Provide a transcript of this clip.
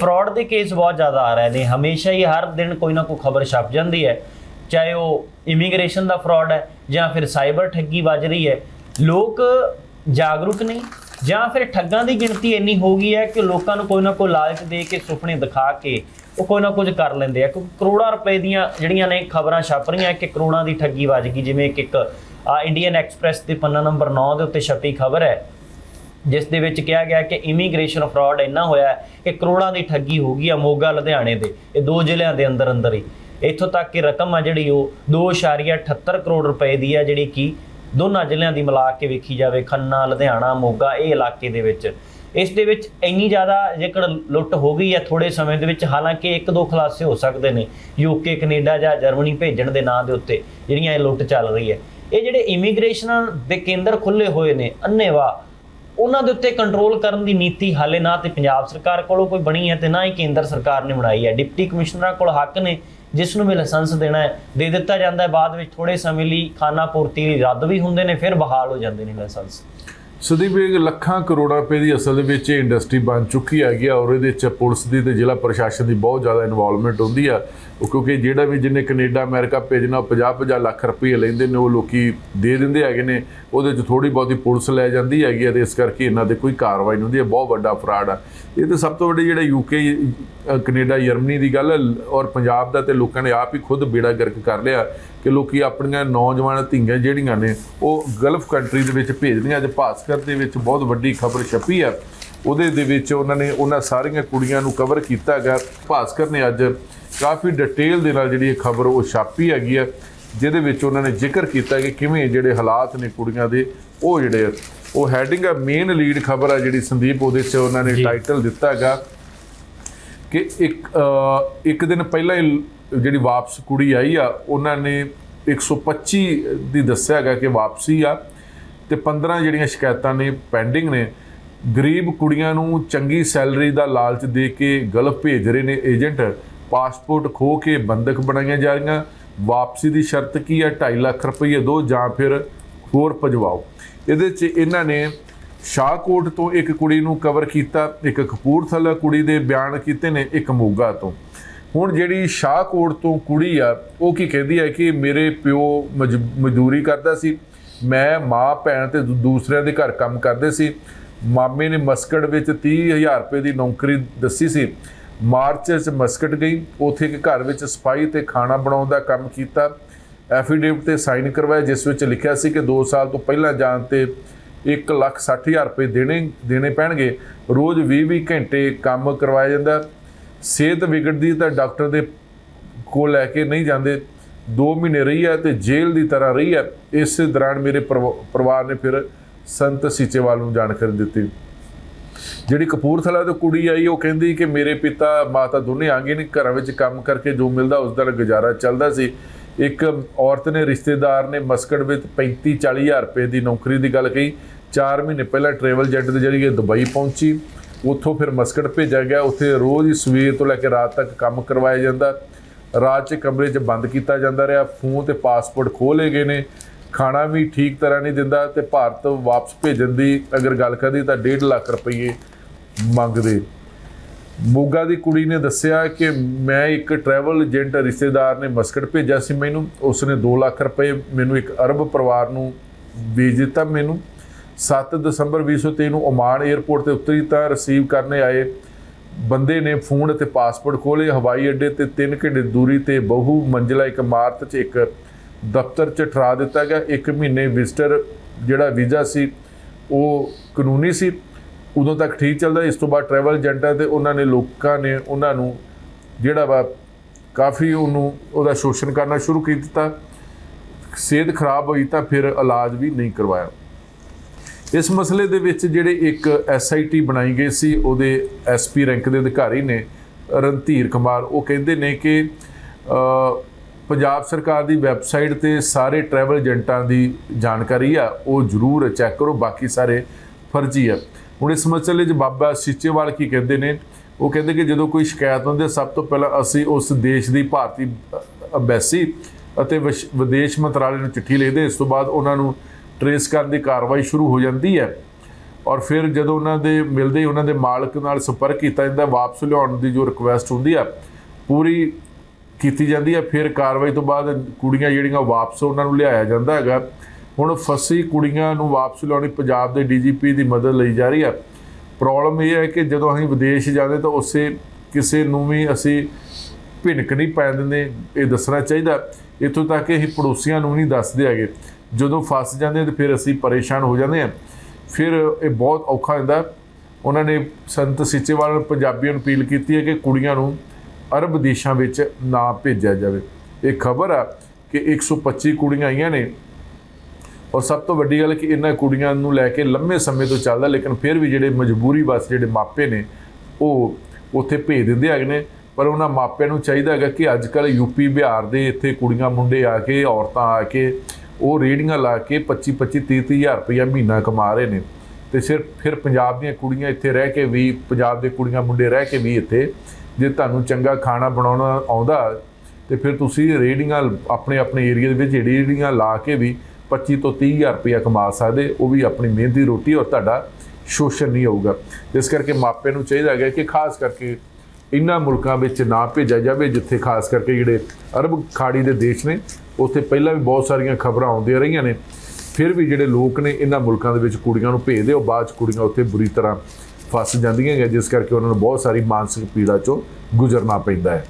Fraud ਦੇ case ਬਹੁਤ ਜ਼ਿਆਦਾ ਆ ਰਹੇ ਨੇ। ਹਮੇਸ਼ਾ ਹੀ ਹਰ ਦਿਨ ਕੋਈ ਨਾ ਕੋਈ ਖਬਰ ਛਪ ਜਾਂਦੀ ਹੈ। ਚਾਹੇ ਉਹ ਇਮੀਗ੍ਰੇਸ਼ਨ ਦਾ ਫਰਾਡ ਹੈ ਜਾਂ ਫਿਰ ਸਾਈਬਰ ਠੱਗੀ ਵੱਜ ਰਹੀ ਹੈ। ਲੋਕ ਜਾਗਰੂਕ ਨਹੀਂ ਜਾਂ ਫਿਰ ਠੱਗਾਂ ਦੀ ਗਿਣਤੀ ਇੰਨੀ ਹੋ ਗਈ ਹੈ ਕਿ ਲੋਕਾਂ ਨੂੰ ਕੋਈ ਨਾ ਕੋਈ ਲਾਲਚ ਦੇ ਕੇ ਸੁਪਨੇ ਦਿਖਾ ਕੇ ਉਹ ਕੋਈ ਨਾ ਕੁਝ ਕਰ ਲੈਂਦੇ ਆ। ਕਿਉਂਕਿ ਕਰੋੜਾਂ ਰੁਪਏ ਦੀਆਂ ਜਿਹੜੀਆਂ ਨੇ ਖਬਰਾਂ ਛਪ ਰਹੀਆਂ ਕਿ ਕਰੋੜਾਂ ਦੀ ਠੱਗੀ ਵੱਜ ਗਈ। ਜਿਵੇਂ ਕਿ ਇੱਕ, ਆ ਇੰਡੀਅਨ ਐਕਸਪ੍ਰੈਸ ਦੇ ਪੰਨਾ ਨੰਬਰ 9 ਦੇ ਉੱਤੇ ਛਪੀ ਖਬਰ ਹੈ। ਜਿਸ ਦੇ ਵਿੱਚ ਕਿਹਾ ਗਿਆ ਕਿ ਇਮੀਗ੍ਰੇਸ਼ਨ ਫਰਾਡ ਇੰਨਾ ਹੋਇਆ ਕਿ ਕਰੋੜਾਂ ਦੀ ਠੱਗੀ ਹੋ ਗਈ ਆ ਮੋਗਾ, ਲੁਧਿਆਣੇ ਦੇ। ਇਹ ਦੋ ਜ਼ਿਲ੍ਹਿਆਂ ਦੇ ਅੰਦਰ ਅੰਦਰ ਹੀ। ਇੱਥੋਂ ਤੱਕ ਕਿ ਰਕਮ ਆ ਜਿਹੜੀ ਉਹ 2.78 ਕਰੋੜ ਰੁਪਏ ਦੀ ਆ, ਜਿਹੜੀ ਕਿ ਦੋਨਾਂ ਜ਼ਿਲ੍ਹਿਆਂ ਦੀ ਮਿਲਾ ਕੇ ਵੇਖੀ ਜਾਵੇ, ਖੰਨਾ, ਲੁਧਿਆਣਾ, ਮੋਗਾ, ਇਹ ਇਲਾਕੇ ਦੇ ਵਿੱਚ। ਇਸ ਦੇ ਵਿੱਚ ਇੰਨੀ ਜ਼ਿਆਦਾ ਜੇਕਰ ਲੁੱਟ ਹੋ ਗਈ ਹੈ ਥੋੜੇ ਸਮੇਂ ਦੇ ਵਿੱਚ, ਹਾਲਾਂਕਿ ਇੱਕ ਦੋ ਖੁਲਾਸੇ ਹੋ ਸਕਦੇ ਨੇ, ਯੂਕੇ, ਕੈਨੇਡਾ ਜਾਂ ਜਰਮਨੀ ਭੇਜਣ ਦੇ ਨਾਂ ਦੇ ਉੱਤੇ, ਜਿਹੜੀਆਂ ਇਹ ਲੁੱਟ ਚੱਲ ਰਹੀ ਹੈ। ਇਹ ਜਿਹੜੇ ਇਮੀਗ੍ਰੇਸ਼ਨ ਦੇ ਕੇਂਦਰ ਖੁੱਲੇ ਹੋਏ ਨੇ ਅੰਨੇਵਾਹ ਉਹਨਾਂ ਦੇ ਉੱਤੇ ਕੰਟਰੋਲ ਕਰਨ ਦੀ ਨੀਤੀ ਹਾਲੇ ਨਾ ਤੇ ਪੰਜਾਬ ਸਰਕਾਰ ਕੋਲੋਂ ਕੋਈ ਬਣੀ ਹੈ ਤੇ ਨਾ ਹੀ ਕੇਂਦਰ ਸਰਕਾਰ ਨੇ ਬਣਾਈ ਹੈ। ਡਿਪਟੀ ਕਮਿਸ਼ਨਰਾਂ ਕੋਲ ਹੱਕ ਨੇ, ਜਿਸ ਨੂੰ ਵੀ ਲਾਇਸੈਂਸ ਦੇਣਾ ਹੈ, ਦੇ ਦਿੱਤਾ ਜਾਂਦਾ ਹੈ। ਬਾਅਦ ਵਿੱਚ ਥੋੜੇ ਸਮੇਂ ਲਈ ਖਾਨਾ ਪੂਰਤੀ ਲਈ ਰੱਦ ਵੀ ਹੁੰਦੇ ਨੇ, ਫਿਰ ਬਹਾਲ ਹੋ ਜਾਂਦੇ ਨੇ ਲਾਇਸੈਂਸ। ਸਦੀਪ, ਇਹ ਲੱਖਾਂ ਕਰੋੜਾਂ ਰੁਪਏ ਦੀ ਅਸਲ ਦੇ ਵਿੱਚ ਇਹ ਇੰਡਸਟਰੀ ਬਣ ਚੁੱਕੀ ਹੈਗੀ ਆ ਔਰ ਇਹਦੇ ਚ ਪੁਲਿਸ ਦੀ ਤੇ ਜ਼ਿਲ੍ਹਾ ਪ੍ਰਸ਼ਾਸਨ ਦੀ ਬਹੁਤ ਜ਼ਿਆਦਾ ਇਨਵੋਲਵਮੈਂਟ ਹੁੰਦੀ ਆ। ਕਿਉਂਕਿ ਜਿਹੜਾ ਵੀ ਜਿਹਨੇ ਕੈਨੇਡਾ, ਅਮਰੀਕਾ ਭੇਜਣਾ, ਉਹ 50-50 ਲੱਖ ਰੁਪਏ ਲੈਂਦੇ ਨੇ, ਉਹ ਲੋਕੀ ਦੇ ਦਿੰਦੇ ਹੈਗੇ ਨੇ। ਉਹਦੇ ਚ ਥੋੜੀ ਬਹੁਤੀ ਪੁਲਿਸ ਲੈ ਜਾਂਦੀ ਹੈਗੀ ਆ ਤੇ ਇਸ ਕਰਕੇ ਇਹਨਾਂ 'ਤੇ ਕੋਈ ਕਾਰਵਾਈ ਨਹੀਂ ਹੁੰਦੀ, ਇਹ ਬਹੁਤ ਵੱਡਾ ਫਰਾਡ ਆ। ਇਹ ਤੇ ਸਭ ਤੋਂ ਵੱਡੀ ਜਿਹੜਾ ਯੂਕੇ ਕੈਨੇਡਾ ਜਰਮਨੀ ਦੀ ਗੱਲ ਹੈ ਔਰ ਪੰਜਾਬ ਦਾ ਤੇ ਲੋਕਾਂ ਨੇ ਆਪ ਹੀ ਖੁਦ ਬੇੜਾ ਗਰਕ ਕਰ ਲਿਆ ਕਿ ਲੋਕੀ ਆਪਣੀਆਂ ਨੌਜਵਾਨ ਧੀਆਂ ਜਿਹੜੀਆਂ ਨੇ, ਉਹ ਗਲਫ ਕੰਟਰੀ ਦੇ ਵਿੱਚ ਭੇਜਦੀਆਂ ਅੱਜ ਭਾਸਕਰ ਦੇ ਵਿੱਚ ਬਹੁਤ ਵੱਡੀ ਖਬਰ ਛਪੀ ਆ। ਉਹਦੇ ਦੇ ਵਿੱਚ ਉਹਨਾਂ ਨੇ ਉਹਨਾਂ ਸਾਰੀਆਂ ਕੁੜੀਆਂ ਨੂੰ ਕਵਰ ਕੀਤਾ ਹੈਗਾ। ਭਾਸਕਰ ਨੇ ਅੱਜ ਕਾਫੀ ਡਿਟੇਲ ਦੇ ਨਾਲ ਜਿਹੜੀ ਇਹ ਖਬਰ ਉਹ ਛਾਪੀ ਹੈਗੀ ਆ ਜਿਹਦੇ ਵਿੱਚ ਉਹਨਾਂ ਨੇ ਜ਼ਿਕਰ ਕੀਤਾ ਕਿ ਕਿਵੇਂ ਜਿਹੜੇ ਹਾਲਾਤ ਨੇ ਕੁੜੀਆਂ ਦੇ ਉਹ ਜਿਹੜੇ ਉਹ ਹੈਡਿੰਗ ਆ ਮੇਨ ਲੀਡ ਖਬਰ ਆ ਜਿਹੜੀ ਸੰਦੀਪ ਉਹਦੇ 'ਚ ਉਹਨਾਂ ਨੇ। ਟਾਈਟਲ ਦਿੱਤਾ ਹੈਗਾ ਕਿ ਇੱਕ ਇੱਕ ਦਿਨ ਪਹਿਲਾਂ ਹੀ ਜਿਹੜੀ ਵਾਪਸ ਕੁੜੀ ਆਈ ਆ ਉਹਨਾਂ ਨੇ 125 ਦੀ ਦੱਸਿਆ ਹੈਗਾ ਕਿ ਵਾਪਸੀ ਆ। ਤੇ 15 ਜਿਹੜੀਆਂ ਸ਼ਿਕਾਇਤਾਂ ਨੇ ਪੈਂਡਿੰਗ ਨੇ, ਗਰੀਬ ਕੁੜੀਆਂ ਨੂੰ ਚੰਗੀ ਸੈਲਰੀ ਦਾ ਲਾਲਚ ਦੇ ਕੇ ਗਲਫ ਭੇਜ ਰਹੇ ਨੇ ਏਜੰਟ। ਪਾਸਪੋਰਟ ਖੋ ਕੇ ਬੰਦਕ ਬਣਾਈਆਂ ਜਾ ਰਹੀਆਂ। ਵਾਪਸੀ ਦੀ ਸ਼ਰਤ ਕੀ ਹੈ? 2.5 ਲੱਖ ਰੁਪਏ ਦਿਓ ਜਾਂ ਫਿਰ ਹੋਰ ਭਜਵਾਓ। ਇਹਦੇ 'ਚ ਇਹਨਾਂ ਨੇ ਸ਼ਾਹਕੋਟ ਤੋਂ ਇੱਕ ਕੁੜੀ ਨੂੰ ਕਵਰ ਕੀਤਾ, ਇੱਕ ਕਪੂਰਥਲਾ ਕੁੜੀ ਦੇ ਬਿਆਨ ਕੀਤੇ ਨੇ, ਇੱਕ ਮੋਗਾ ਤੋਂ। ਹੁਣ ਜਿਹੜੀ ਸ਼ਾਹਕੋਟ ਤੋਂ ਕੁੜੀ ਆ, ਉਹ ਕੀ ਕਹਿੰਦੀ ਹੈ ਕਿ ਮੇਰੇ ਪਿਓ ਮਜ- ਮਜ਼ਦੂਰੀ ਕਰਦਾ ਸੀ ਮੈਂ ਮਾਂ, ਭੈਣ ਤੇ ਦੂ- ਦੂਸਰਿਆਂ ਦੇ ਘਰ ਕੰਮ ਕਰਦੇ ਸੀ। ਮਾਮੇ ਨੇ ਮਸਕਟ ਵਿੱਚ 30000 ਰੁਪਏ ਦੀ ਨੌਕਰੀ ਦੱਸੀ ਸੀ। ਮਾਰਚ 'ਚ ਮਸਕਟ ਗਈ। ਉੱਥੇ ਇੱਕ ਘਰ ਵਿੱਚ ਸਫ਼ਾਈ ਤੇ ਖਾਣਾ ਬਣਾਉਣ ਦਾ ਕੰਮ ਕੀਤਾ। ਐਫੀਡੇਵਿਟ ਤੇ ਸਾਈਨ ਕਰਵਾਇਆ, ਜਿਸ ਵਿੱਚ ਲਿਖਿਆ ਸੀ ਕਿ 2 ਸਾਲ ਤੋਂ ਪਹਿਲਾਂ ਜਾਣ ਤੇ 160000 ਰੁਪਏ ਦੇਣੇ ਦੇਣੇ ਪੈਣਗੇ। ਰੋਜ਼ 20-20 ਘੰਟੇ ਕੰਮ ਕਰਵਾਇਆ ਜਾਂਦਾ। ਸਿਹਤ ਵਿਗੜਦੀ ਤਾਂ ਡਾਕਟਰ ਦੇ ਕੋਲ ਲੈ ਕੇ ਨਹੀਂ ਜਾਂਦੇ। 2 ਮਹੀਨੇ ਰਹੀ ਹੈ ਤੇ ਜੇਲ੍ਹ ਦੀ ਤਰ੍ਹਾਂ ਰਹੀ ਹੈ, ਇਸ ਦੌਰਾਨ ਮੇਰੇ ਪਰਿਵਾ- ਪਰਿਵਾਰ ਨੇ ਫਿਰ ਸੰਤ ਸੀਚੇਵਾਲ ਨੂੰ ਜਾਣਕਾਰੀ ਦਿੱਤੀ। ਜਿਹੜੀ ਕਪੂਰਥਲਾ ਤੋਂ ਕੁੜੀ ਆਈ, ਉਹ ਕਹਿੰਦੀ ਕਿ ਮੇਰੇ ਪਿਤਾ ਮਾਤਾ ਦੋਨੇ ਆਗੇ ਨੇ, ਘਰਾਂ ਵਿੱਚ ਕੰਮ ਕਰਕੇ ਜੋ ਮਿਲਦਾ ਉਸ ਦਾ ਗੁਜ਼ਾਰਾ ਚੱਲਦਾ ਸੀ। ਇੱਕ ਔਰਤ ਨੇ ਰਿਸ਼ਤੇਦਾਰ ਨੇ ਮਸਕਟ ਵਿੱਚ 35 40000 ਰੁਪਏ ਦੀ ਨੌਕਰੀ ਦੀ ਗੱਲ ਕਹੀ। 4 ਮਹੀਨੇ ਪਹਿਲਾਂ ਟਰੈਵਲ ਜੈਟ ਦੇ ਜਰੀਏ ਦੁਬਈ ਪਹੁੰਚੀ। ਉੱਥੋਂ ਫਿਰ ਮਸਕਟ ਭੇਜਿਆ ਗਿਆ। ਉੱਥੇ ਰੋਜ਼ ਹੀ ਸਵੇਰ ਤੋਂ ਲੈ ਕੇ ਰਾਤ ਤੱਕ ਕੰਮ ਕਰਵਾਇਆ ਜਾਂਦਾ। ਰਾਤ 'ਚ ਕਮਰੇ 'ਚ ਬੰਦ ਕੀਤਾ ਜਾਂਦਾ ਰਿਹਾ। ਫੋਨ ਤੇ ਪਾਸਪੋਰਟ ਖੋਹ ਗਏ ਨੇ। ਖਾਣਾ ਵੀ ਠੀਕ ਤਰ੍ਹਾਂ ਨਹੀਂ ਦਿੰਦਾ ਤੇ ਭਾਰਤ ਵਾਪਸ ਭੇਜਣ ਦੀ ਅਗਰ ਗੱਲ ਕਰੀ ਤਾਂ 1.5 ਲੱਖ ਰੁਪਏ ਮੰਗਦੇ। ਮੋਗਾ ਦੀ ਕੁੜੀ ਨੇ ਦੱਸਿਆ ਕਿ ਮੈਂ ਇੱਕ ਟਰੈਵਲ ਏਜੰਟ ਰਿਸ਼ਤੇਦਾਰ ਨੇ ਮਸਕਟ ਭੇਜਿਆ ਸੀ ਮੈਨੂੰ। ਉਸ ਨੇ 2 ਲੱਖ ਰੁਪਏ ਮੈਨੂੰ ਇੱਕ ਅਰਬ ਪਰਿਵਾਰ ਨੂੰ ਵੇਚ ਦਿੱਤਾ ਮੈਨੂੰ। 7 ਦਸੰਬਰ 2023 ਨੂੰ ਓਮਾਨ 에ਅਰਪੋਰਟ ਤੇ ਉਤਰੀ ਤਾਂ ਰਿਸੀਵ ਕਰਨੇ ਆਏ। ਬੰਦੇ ਨੇ ਫੋਨ ਅਤੇ ਪਾਸਪੋਰਟ ਖੋਲੇ ਹਵਾਈ ਅੱਡੇ ਤੇ 3 ਘੰਟੇ ਦੂਰੀ ਤੇ ਬਹੁ ਮੰਜ਼ਲਾ ਇੱਕ ਇਮਾਰਤ 'ਚ ਇੱਕ ਦਫ਼ਤਰ 'ਚ ਠਰਾ ਦਿੱਤਾ ਗਿਆ। ਇੱਕ ਮਹੀਨੇ ਵਿਜ਼ਟਰ ਜਿਹੜਾ ਵੀਜ਼ਾ ਸੀ, ਉਹ ਕਾਨੂੰਨੀ ਸੀ। ਉਦੋਂ ਤੱਕ ਠੀਕ ਚੱਲਦਾ ਇਸ ਤੋਂ ਬਾਅਦ ਟਰੈਵਲ ਏਜੰਟਾਂ ਤੇ ਉਹਨਾਂ ਨੇ ਲੋਕਾਂ ਨੇ ਉਹਨਾਂ ਨੂੰ ਜਿਹੜਾ ਵਾ ਕਾਫੀ ਉਹਨੂੰ ਉਹਦਾ ਸ਼ੋਸ਼ਣ ਕਰਨਾ ਸ਼ੁਰੂ ਕਰ ਦਿੱਤਾ। ਸਿਹਤ ਖਰਾਬ ਹੋਈ ਤਾਂ ਫਿਰ ਇਲਾਜ ਵੀ ਨਹੀਂ ਕਰਵਾਇਆ। ਇਸ ਮਸਲੇ ਦੇ ਵਿੱਚ ਜਿਹੜੇ ਇੱਕ ਐਸਆਈਟੀ ਬਣਾਈ ਗਈ ਸੀ, ਉਹਦੇ ਐਸਪੀ ਰੈਂਕ ਦੇ ਅਧਿਕਾਰੀ ਨੇ ਰਣਧੀਰ ਕੁਮਾਰ, ਉਹ ਕਹਿੰਦੇ ਨੇ ਕਿ ਪੰਜਾਬ ਸਰਕਾਰ ਦੀ ਵੈਬਸਾਈਟ ਤੇ ਸਾਰੇ ਟਰੈਵਲ ਏਜੰਟਾਂ ਦੀ ਜਾਣਕਾਰੀ ਆ, ਉਹ ਜ਼ਰੂਰ ਚੈੱਕ ਕਰੋ, ਬਾਕੀ ਸਾਰੇ ਫਰਜ਼ੀ ਆ। ਹੁਣ ਇਸ ਮਸਲੇ 'ਚ ਬਾਬਾ ਸੀਚੇਵਾਲ ਕੀ ਕਹਿੰਦੇ ਨੇ? ਉਹ ਕਹਿੰਦੇ ਕਿ ਜਦੋਂ ਕੋਈ ਸ਼ਿਕਾਇਤ ਹੁੰਦੀ ਸਭ ਤੋਂ ਪਹਿਲਾਂ ਅਸੀਂ ਉਸ ਦੇਸ਼ ਦੀ ਭਾਰਤੀ ਅੰਬੈਸੀ ਅਤੇ ਵਿਸ਼- ਵਿਦੇਸ਼ ਮੰਤਰਾਲੇ ਨੂੰ ਚਿੱਠੀ ਲਿਖਦੇ ਇਸ ਤੋਂ ਬਾਅਦ ਉਹਨਾਂ ਨੂੰ ਟਰੇਸ ਕਰਨ ਦੀ ਕਾਰਵਾਈ ਸ਼ੁਰੂ ਹੋ ਜਾਂਦੀ ਹੈ। ਔਰ ਫਿਰ ਜਦੋਂ ਉਹਨਾਂ ਦੇ ਮਿਲਦੇ ਹੀ ਉਹਨਾਂ ਦੇ ਮਾਲਕ ਨਾਲ ਸੰਪਰਕ ਕੀਤਾ ਜਾਂਦਾ, ਵਾਪਸ ਲਿਆਉਣ ਦੀ ਜੋ ਰਿਕੁਐਸਟ ਹੁੰਦੀ ਆ, ਪੂਰੀ ਕੀਤੀ ਜਾਂਦੀ ਹੈ ਫਿਰ ਕਾਰਵਾਈ ਤੋਂ ਬਾਅਦ ਕੁੜੀਆਂ ਜਿਹੜੀਆਂ ਵਾਪਸ ਉਹਨਾਂ ਨੂੰ ਲਿਆਇਆ ਜਾਂਦਾ ਹੈਗਾ। ਹੁਣ ਫਸੀ ਕੁੜੀਆਂ ਨੂੰ ਵਾਪਸ ਲਿਆਉਣੀ ਪੰਜਾਬ ਦੇ ਡੀਜੀਪੀ ਦੀ ਮਦਦ ਲਈ ਜਾ ਰਹੀ ਹੈ ਪ੍ਰੋਬਲਮ ਇਹ ਹੈ ਕਿ ਜਦੋਂ ਅਸੀਂ ਵਿਦੇਸ਼ ਜਾਂਦੇ ਤਾਂ ਉਸੇ ਕਿਸੇ ਨੂੰ ਵੀ ਅਸੀਂ ਭਿਣਕ ਨਹੀਂ ਪੈ ਦਿੰਦੇ, ਇਹ ਦੱਸਣਾ ਚਾਹੀਦਾ। ਇੱਥੋਂ ਤੱਕ ਕਿ ਅਸੀਂ ਪੜੋਸੀਆਂ ਨੂੰ ਨਹੀਂ ਦੱਸਦੇ ਹੈਗੇ। ਜਦੋਂ ਫਸ ਜਾਂਦੇ ਤੇ ਫਿਰ ਅਸੀਂ ਪਰੇਸ਼ਾਨ ਹੋ ਜਾਂਦੇ ਹਾਂ। ਫਿਰ ਇਹ ਬਹੁਤ ਔਖਾ ਹੁੰਦਾ ਉਹਨਾਂ ਨੇ ਸੰਤ ਸਿੱਚੇਵਾਲ ਨੂੰ, ਪੰਜਾਬੀਆਂ ਨੂੰ ਅਪੀਲ ਕੀਤੀ ਹੈ ਕਿ ਕੁੜੀਆਂ ਨੂੰ ਅਰਬ ਦੇਸ਼ਾਂ ਵਿੱਚ ਨਾ ਭੇਜਿਆ ਜਾਵੇ। ਇਹ ਖਬਰ ਆ ਕਿ 125 ਕੁੜੀਆਂ ਆਈਆਂ ਨੇ। ਔਰ ਸਭ ਤੋਂ ਵੱਡੀ ਗੱਲ ਕਿ ਇਹਨਾਂ ਕੁੜੀਆਂ ਨੂੰ ਲੈ ਕੇ ਲੰਮੇ ਸਮੇਂ ਤੋਂ ਚੱਲਦਾ, ਲੇਕਿਨ ਫਿਰ ਵੀ ਜਿਹੜੇ ਮਜਬੂਰੀ ਬਸ ਜਿਹੜੇ ਮਾਪੇ ਨੇ, ਉਹ ਉੱਥੇ ਭੇਜ ਦਿੰਦੇ ਹੈਗੇ ਨੇ। ਪਰ ਉਹਨਾਂ ਮਾਪਿਆਂ ਨੂੰ ਚਾਹੀਦਾ ਹੈਗਾ ਕਿ ਅੱਜ ਕੱਲ ਯੂਪੀ, ਬਿਹਾਰ ਦੇ ਇੱਥੇ ਕੁੜੀਆਂ, ਮੁੰਡੇ ਆ ਕੇ, ਔਰਤਾਂ ਆ ਕੇ ਉਹ ਰੇੜੀਆਂ ਲਾ ਕੇ 25 25 30 30 ਹਜ਼ਾਰ ਰੁਪਇਆ ਮਹੀਨਾ ਕਮਾ ਰਹੇ ਨੇ। ਤੇ ਸਿਰਫ ਫਿਰ ਪੰਜਾਬ ਦੀਆਂ ਕੁੜੀਆਂ ਇੱਥੇ ਰਹਿ ਕੇ ਵੀ, ਪੰਜਾਬ ਦੇ ਕੁੜੀਆਂ, ਮੁੰਡੇ ਰਹਿ ਕੇ ਵੀ ਇੱਥੇ ਜੇ ਤੁਹਾਨੂੰ ਚੰਗਾ ਖਾਣਾ ਬਣਾਉਣਾ ਆਉਂਦਾ ਤੇ ਫਿਰ ਤੁਸੀਂ ਰੇੜੀਆਂ ਆਪਣੇ ਆਪਣੇ ਏਰੀਆ ਦੇ ਵਿੱਚ ਰੇੜੀਆਂ ਲਾ ਕੇ ਵੀ 25 ਤੋਂ 30 ਹਜ਼ਾਰ ਰੁਪਇਆ ਕਮਾ ਸਕਦੇ, ਉਹ ਵੀ ਆਪਣੀ ਮਿਹਨਤ ਦੀ ਰੋਟੀ ਔਰ ਤੁਹਾਡਾ ਸ਼ੋਸ਼ਣ ਨਹੀਂ ਹੋਊਗਾ। ਇਸ ਕਰਕੇ ਮਾਪਿਆਂ ਨੂੰ ਚਾਹੀਦਾ ਹੈਗਾ ਕਿ ਖਾਸ ਕਰਕੇ ਇਹਨਾਂ ਮੁਲਕਾਂ ਵਿੱਚ ਨਾ ਭੇਜਿਆ ਜਾਵੇ, ਜਿੱਥੇ ਖਾਸ ਕਰਕੇ ਜਿਹੜੇ ਅਰਬ ਖਾੜੀ ਦੇ ਦੇਸ਼ ਨੇ, ਉੱਥੇ ਪਹਿਲਾਂ ਵੀ ਬਹੁਤ ਸਾਰੀਆਂ ਖਬਰਾਂ ਆਉਂਦੀਆਂ ਰਹੀਆਂ ਨੇ। ਫਿਰ ਵੀ ਜਿਹੜੇ ਲੋਕ ਨੇ ਇਹਨਾਂ ਮੁਲਕਾਂ ਦੇ ਵਿੱਚ ਕੁੜੀਆਂ ਨੂੰ ਭੇਜਦੇ, ਉਹ ਬਾਅਦ ਚ ਕੁੜੀਆਂ ਉੱਥੇ ਬੁਰੀ ਤਰ੍ਹਾਂ ਫਸ ਜਾਂਦੀਆਂ ਹੈਗੀਆਂ ਜਿਸ ਕਰਕੇ ਉਹਨਾਂ ਨੂੰ ਬਹੁਤ ਸਾਰੀ ਮਾਨਸਿਕ ਪੀੜਾ ਚੋਂ ਗੁਜ਼ਰਨਾ ਪੈਂਦਾ ਹੈ।